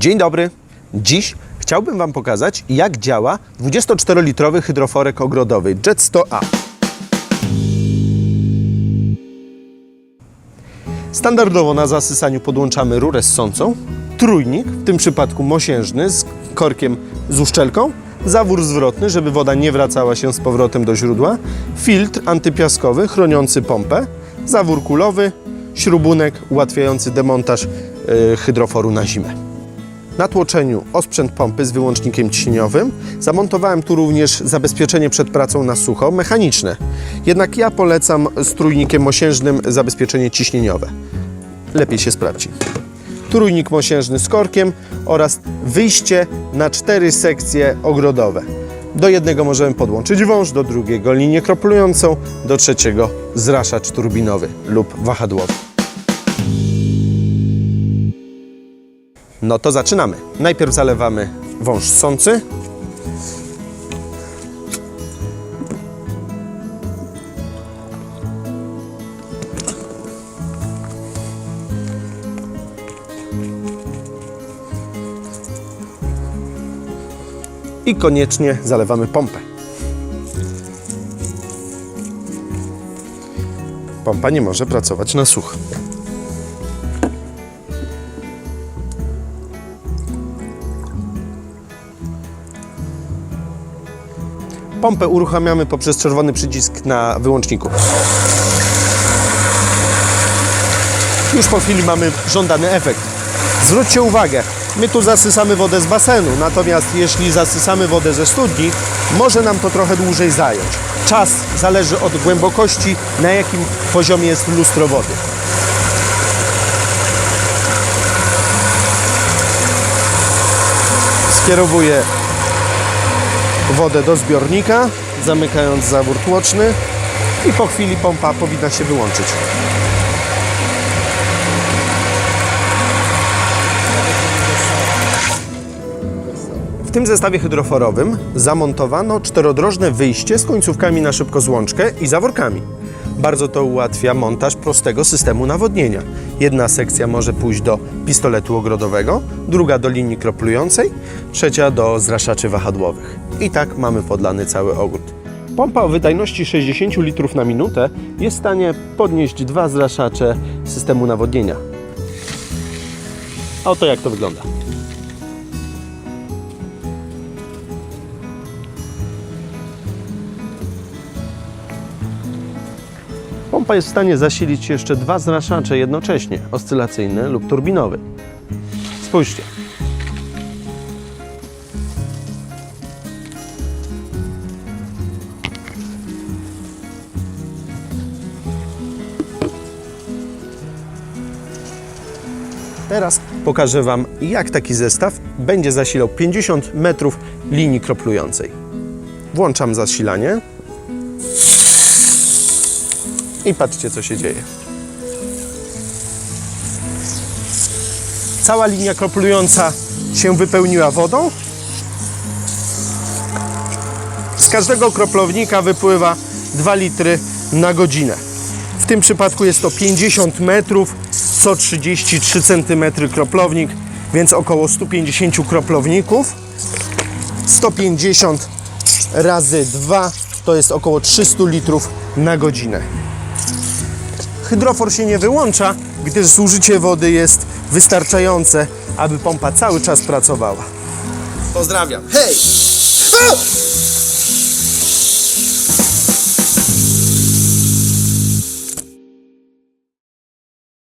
Dzień dobry. Dziś chciałbym Wam pokazać, jak działa 24-litrowy hydroforek ogrodowy Jet 100A. Standardowo na zasysaniu podłączamy rurę ssącą, trójnik, w tym przypadku mosiężny z korkiem z uszczelką, zawór zwrotny, żeby woda nie wracała się z powrotem do źródła, filtr antypiaskowy chroniący pompę, zawór kulowy, śrubunek ułatwiający demontaż e, hydroforu na zimę. Na tłoczeniu osprzęt pompy z wyłącznikiem ciśnieniowym. Zamontowałem tu również zabezpieczenie przed pracą na sucho, mechaniczne. Jednak ja polecam z trójnikiem mosiężnym zabezpieczenie ciśnieniowe. Lepiej się sprawdzi. Trójnik mosiężny z korkiem oraz wyjście na cztery sekcje ogrodowe. Do jednego możemy podłączyć wąż, do drugiego linię kroplującą, do trzeciego zraszacz turbinowy lub wahadłowy. No to zaczynamy. Najpierw zalewamy wąż ssący. I koniecznie zalewamy pompę. Pompa nie może pracować na sucho. Pompę uruchamiamy poprzez czerwony przycisk na wyłączniku. Już po chwili mamy żądany efekt. Zwróćcie uwagę, my tu zasysamy wodę z basenu, natomiast jeśli zasysamy wodę ze studni, może nam to trochę dłużej zająć. Czas zależy od głębokości, na jakim poziomie jest lustro wody. Skierowuję wodę do zbiornika, zamykając zawór tłoczny i po chwili pompa powinna się wyłączyć. W tym zestawie hydroforowym zamontowano czterodrożne wyjście z końcówkami na szybkozłączkę i zaworkami. Bardzo to ułatwia montaż prostego systemu nawodnienia. Jedna sekcja może pójść do pistoletu ogrodowego, druga do linii kroplującej, trzecia do zraszaczy wahadłowych. I tak mamy podlany cały ogród. Pompa o wydajności 60 litrów na minutę jest w stanie podnieść dwa zraszacze systemu nawodnienia. Oto jak to wygląda. Pompa jest w stanie zasilić jeszcze dwa zraszacze jednocześnie, oscylacyjny lub turbinowy. Spójrzcie. Teraz pokażę Wam, jak taki zestaw będzie zasilał 50 metrów linii kroplującej. Włączam zasilanie. I patrzcie, co się dzieje. Cała linia kroplująca się wypełniła wodą. Z każdego kroplownika wypływa 2 litry na godzinę. W tym przypadku jest to 50 metrów, co 33 cm kroplownik, więc około 150 kroplowników. 150 razy 2 to jest około 300 litrów na godzinę. Hydrofor się nie wyłącza, gdyż zużycie wody jest wystarczające, aby pompa cały czas pracowała. Pozdrawiam. Hej!